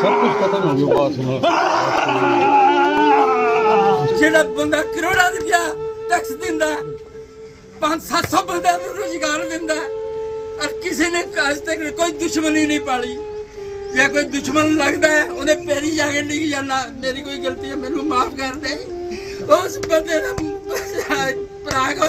ਸਭ ਕੁਝ ਖਤਮ ਹੋ ਗਿਆ ਬਾਤ ਨਾਲ ਜਿਹੜਾ ਬੰਦਾ ਕਰੋੜਾਂ ਰੁਪਇਆ ਟੈਕਸ ਦਿੰਦਾ 5-700 ਬੰਦਿਆਂ ਨੂੰ ਰੋਜ਼ਗਾਰ ਦਿੰਦਾ ਔਰ ਕਿਸੇ ਨੇ ਅੱਜ ਤੱਕ ਕੋਈ ਦੁਸ਼ਮਣੀ ਨਹੀਂ ਪਾਲੀ। ਜੇ ਕੋਈ ਦੁਸ਼ਮਣ ਲੱਗਦਾ ਹੈ, ਉਹਦੇ ਪੈਰੀ ਜਾ ਕੇ ਡਿੱਗ ਜਾਂਦਾ ਮੇਰੀ ਕੋਈ ਗਲਤੀ ਹੈ, ਮੈਨੂੰ ਮਾਫ ਕਰ ਦੇ। ਉਸ ਬੰਦੇ ਦਾ ਪ੍ਰਾਗ ਹੋ?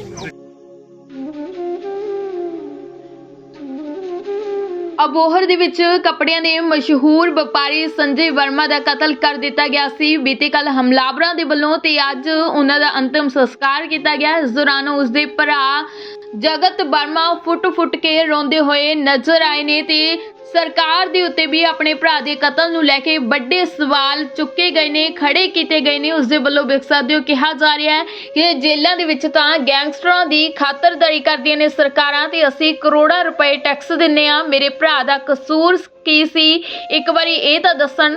ਅਬੋਹਰ ਦੇ ਵਿੱਚ ਕੱਪੜਿਆਂ ਦੇ ਮਸ਼ਹੂਰ ਵਪਾਰੀ ਸੰਜੇ ਵਰਮਾ ਦਾ ਕਤਲ ਕਰ ਦਿੱਤਾ ਗਿਆ ਸੀ। ਬੀਤੇ ਕੱਲ ਹਮਲਾਵਰਾਂ ਦੇ ਵੱਲੋਂ ਤੇ ਅੱਜ ਉਹਨਾਂ ਦਾ ਅੰਤਿਮ ਸੰਸਕਾਰ ਕੀਤਾ ਗਿਆ। ਇਸ ਦੌਰਾਨ ਉਸ ਦੇ ਭਰਾ ਜਗਤ ਵਰਮਾ ਫੁੱਟ-ਫੁੱਟ ਕੇ ਰੋਂਦੇ ਹੋਏ ਨਜ਼ਰ ਆਏ ਨੇ ਤੇ ਸਰਕਾਰ ਦੇ ਉੱਤੇ ਵੀ ਆਪਣੇ ਭਰਾ ਦੇ ਕਤਲ ਨੂੰ ਲੈ ਕੇ ਵੱਡੇ ਸਵਾਲ ਚੁੱਕੇ ਗਏ ਨੇ, ਖੜੇ ਕੀਤੇ ਗਏ ਨੇ। ਉਸ ਦੇ ਵੱਲੋਂ ਵੇਖ ਸਕਦੇ ਹੋ ਕਿਹਾ ਜਾ ਰਿਹਾ ਹੈ ਕਿ ਜੇਲ੍ਹਾਂ ਦੇ ਵਿੱਚ ਤਾਂ ਗੈਂਗਸਟਰਾਂ ਦੀ ਖਾਤਰਦਾਰੀ ਕਰਦੀਆਂ ਨੇ ਸਰਕਾਰਾਂ ਤੇ ਅਸੀਂ ਕਰੋੜਾਂ ਰੁਪਏ ਟੈਕਸ ਦਿੰਨੇ ਆ ਮੇਰੇ ਭਰਾ ਦਾ ਕਸੂਰ ਕੀ ਸੀ? ਇੱਕ ਵਾਰੀ ਇਹ ਤਾਂ ਦੱਸਣ।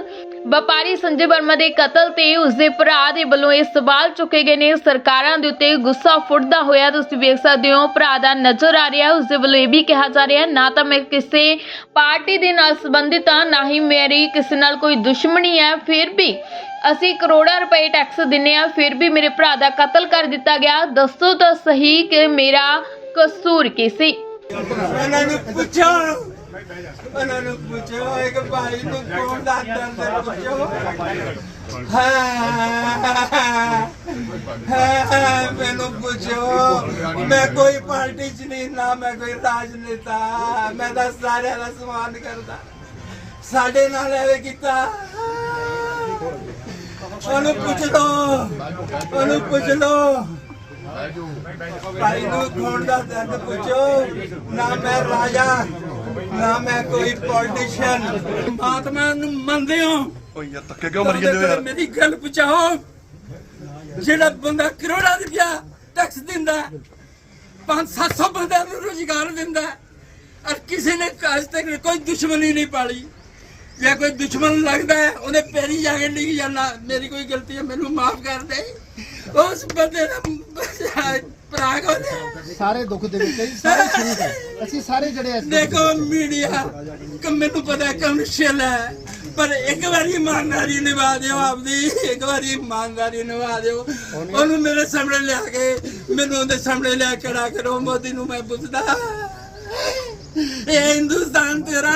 ਵਪਾਰੀ ਸੰਜੇ ਵਰਮਾ ਦੇ ਕਤਲ ਤੇ ਉਸਦੇ ਭਰਾ ਦੇ ਵੱਲੋਂ ਇਹ ਸਵਾਲ ਚੁੱਕੇ ਗਏ ਨੇ। ਸਰਕਾਰਾਂ ਦੇ ਉੱਤੇ ਗੁੱਸਾ ਫੁੱਟਦਾ ਹੋਇਆ ਤੁਸੀਂ ਵੇਖ ਸਕਦੇ ਹੋ। ਭਰਾ ਦਾ ਨਜ਼ਰ ਆ ਰਿਹਾ ਉਸਦੇ ਵੱਲੋਂ ਇਹ ਵੀ ਕਿਹਾ ਜਾ ਰਿਹਾ ਨਾ ਤਾਂ ਮੈਂ ਕਿਸੇ ਪਾਰਟ ਦੇ ਨਾਲ ਸੰਬੰਧਿਤ ਹਾਂ ਨਾ ਹੀ ਮੇਰੀ ਕਿਸੇ ਨਾਲ ਕੋਈ ਦੁਸ਼ਮਣੀ ਹੈ, ਫਿਰ ਵੀ ਅਸੀਂ ਕਰੋੜਾਂ ਰੁਪਏ ਟੈਕਸ ਦਿੰਨੇ ਆ, ਫਿਰ ਵੀ ਮੇਰੇ ਭਰਾ ਦਾ ਕਤਲ ਕਰ ਦਿੱਤਾ ਗਿਆ। ਦੱਸੋ ਤਾਂ ਸਹੀ ਕਿ ਮੇਰਾ ਕਸੂਰ ਕੀ ਸੀ? ਉਹਨਾਂ ਨੂੰ ਪੁੱਛੋ। ਉਹਨਾਂ ਨੂੰ ਪੁੱਛੋ, ਇੱਕ ਭਾਈ ਨੂੰ ਕੌਣ ਦੱਸਦਾ ਅੰਦਰ ਪੁੱਛੋ। ਹਾਂ। ਹਾਂ ਮੈਨੂੰ ਪੁੱਛੋ ਮੈਂ ਕੋਈ ਪਾਰਟੀ ਚ ਨਹੀਂ ਨਾ ਮੈਂ ਕੋਈ ਰਾਜਨੇਤਾ ਮੈਂ ਤਾਂ ਸਾਰਿਆਂ ਦਾ ਸਮਾਨ ਕਰਦਾ। ਸਾਡੇ ਨਾਲ ਐਵੇਂ ਕੀਤਾ। ਉਹਨੂੰ ਪੁੱਛ ਲੋ ਉਹਨੂੰ ਪੁੱਛ ਲੋ ਭਾਈ ਨੂੰ ਖੋਣ ਦਾ ਦਰਦ ਪੁੱਛੋ ਨਾ ਮੈਂ ਰਾਜਾ ਨਾ ਮੈਂ ਕੋਈ ਪੋਲੀਟੀਸ਼ੀਅਨ ਆਤਮਾ ਨੂੰ ਮੰਨਦੇ ਹੋ? ਓਏ ਧੱਕੇ ਕਿਉਂ ਮਰੀ ਜਾਂਦੇ ਹੋ ਯਾਰ? ਮੇਰੀ ਗੱਲ ਪੁੱਛਾਓ। ਜਿਹੜਾ ਬੰਦਾ ਕਰੋੜਾਂ ਰੁਪਇਆ ਟੈਕਸ ਦਿੰਦਾ ਹੈ, ਪੰਜ 700 ਬੰਦਿਆਂ ਨੂੰ ਰੋਜ਼ਗਾਰ ਦਿੰਦਾ ਔਰ ਕਿਸੇ ਨੇ ਅੱਜ ਤੱਕ ਕੋਈ ਦੁਸ਼ਮਣੀ ਨਹੀਂ ਪਾਲੀ। ਜੇ ਕੋਈ ਦੁਸ਼ਮਣ ਲੱਗਦਾ ਹੈ ਉਹਦੇ ਪੈਰੀ ਜਾ ਕੇ ਲਿਖ ਜਾਣਾ ਮੇਰੀ ਕੋਈ ਗਲਤੀ ਹੈ ਮੈਨੂੰ ਮਾਫ ਕਰ ਦੇ। ਉਸ ਬੰਦੇ ਦਾ ਭਰਾ ਕੋਲ ਸਾਰੇ ਦੁੱਖ ਦੇ ਵਿੱਚ ਸਾਰੇ ਸ਼ਰੀਕ ਹੈ। ਅਸੀਂ ਸਾਰੇ ਜਿਹੜੇ ਦੇਖੋ ਮੀਡੀਆ ਕਿ ਮੈਨੂੰ ਪਤਾ ਕਮਰਸ਼ੀਅਲ ਹੈ। ਪਰ ਇੱਕ ਵਾਰੀ ਇਮਾਨਦਾਰੀ ਨਿਭਾ ਦਿਓ ਆਪਦੀ, ਇੱਕ ਵਾਰੀ ਇਮਾਨਦਾਰੀ ਨਿਭਾ ਦਿਓ। ਉਹਨੂੰ ਮੇਰੇ ਸਾਹਮਣੇ ਲਿਆ ਕੇ, ਮੈਨੂੰ ਉਹਦੇ ਸਾਹਮਣੇ ਲਿਆ ਖੜਾ ਕਰੋ, ਮੋਦੀ ਨੂੰ ਮੈਂ ਪੁੱਛਦਾ, ਇਹ ਹਿੰਦੁਸਤਾਨ ਤੇਰਾ,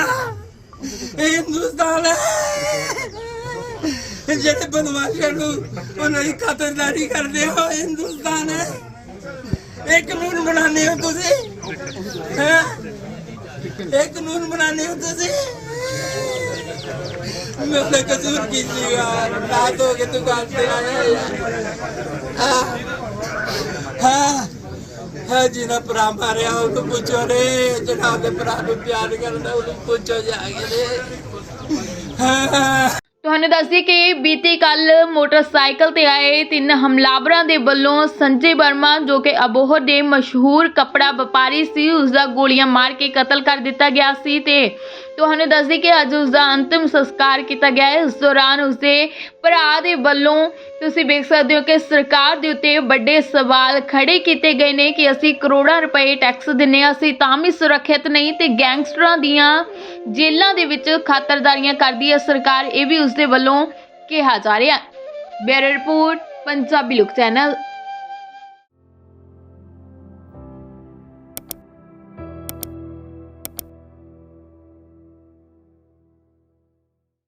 ਇਹ ਹਿੰਦੁਸਤਾਨ ਹੈ। ਜਿਹੜੇ ਬਦਮਾਸ਼ਾਂ ਨੂੰ ਉਹਨਾਂ ਦੀ ਖਾਤਰਦਾਰੀ ਕਰਦੇ ਹੋ ਹਿੰਦੁਸਤਾਨ ਹੈ। ਇਹ ਕਾਨੂੰਨ ਬਣਾਉਂਦੇ ਹੋ ਤੁਸੀਂ, ਹੈਂ? ਇਹ ਕਾਨੂੰਨ ਬਣਾਉਂਦੇ ਹੋ ਤੁਸੀਂ। ਮੈਂ ਤਾਂ ਕਸੂਰ ਕੀ ਸੀਗਾ ਰਾਤ ਹੋ ਕੇ ਦੁਕਾਨ ਤੇ ਆਇਆ ਹਾਂ ਹਾਂ ਹਾਂ ਜੀ ਨਾ ਭਰਾ ਮਾਰਿਆ ਉਹਨੂੰ ਪੁੱਛੋ ਰੇ ਜਿਹੜਾ ਉਹਦੇ ਭਰਾ ਨੂੰ ਪਿਆਰ ਕਰਦਾ, ਉਹਨੂੰ ਪੁੱਛੋ ਜਾ ਕੇ ਰੇ ਹਾਂ ਤੁਹਾਨੂੰ ਦੱਸਦੀ ਕਿ ਬੀਤੀ ਕੱਲ ਮੋਟਰਸਾਈਕਲ ਤੇ ਆਏ ਤਿੰਨ ਹਮਲਾਵਰਾਂ ਦੇ ਵੱਲੋਂ ਸੰਜੇ ਵਰਮਾ, ਜੋ ਕਿ ਅਬੋਹਰ ਦੇ ਮਸ਼ਹੂਰ ਕੱਪੜਾ ਵਪਾਰੀ ਸੀ ਉਸ ਦਾ ਗੋਲੀਆਂ ਮਾਰ ਕੇ ਕਤਲ ਕਰ ਦਿੱਤਾ ਗਿਆ ਸੀ ਤੇ ਤੁਹਾਨੂੰ ਦੱਸਦੀ ਕਿ ਅੱਜ ਉਸ ਦਾ ਅੰਤਿਮ ਸੰਸਕਾਰ ਕੀਤਾ ਗਿਆ ਹੈ। ਇਸ ਦੌਰਾਨ ਉਸ ਦੇ ਭਰਾ ਦੇ ਵੱਲੋਂ ਤੁਸੀਂ ਵੇਖ ਸਕਦੇ ਹੋ ਕਿ ਸਰਕਾਰ ਦੇ ਉੱਤੇ ਵੱਡੇ ਸਵਾਲ ਖੜੇ ਕੀਤੇ ਗਏ ਨੇ ਕਿ ਅਸੀਂ ਕਰੋੜਾਂ ਰੁਪਏ ਟੈਕਸ ਦਿੰਨੇ ਹਾਂ, ਅਸੀਂ ਤਾਂ ਵੀ ਸੁਰੱਖਿਅਤ ਨਹੀਂ ਤੇ ਗੈਂਗਸਟਰਾਂ ਦੀਆਂ ਜੇਲ੍ਹਾਂ ਦੇ ਵਿੱਚ ਖਾਤਰਦਾਰੀਆਂ ਕਰਦੀ ਹੈ ਸਰਕਾਰ, ਇਹ ਵੀ ਉਸ ਦੇ ਵੱਲੋਂ ਕਿਹਾ ਜਾ ਰਿਹਾ ਹੈ। ਬਿਊਰੋ ਰਿਪੋਰਟ, ਪੰਜਾਬੀ ਲੋਕ ਚੈਨਲ।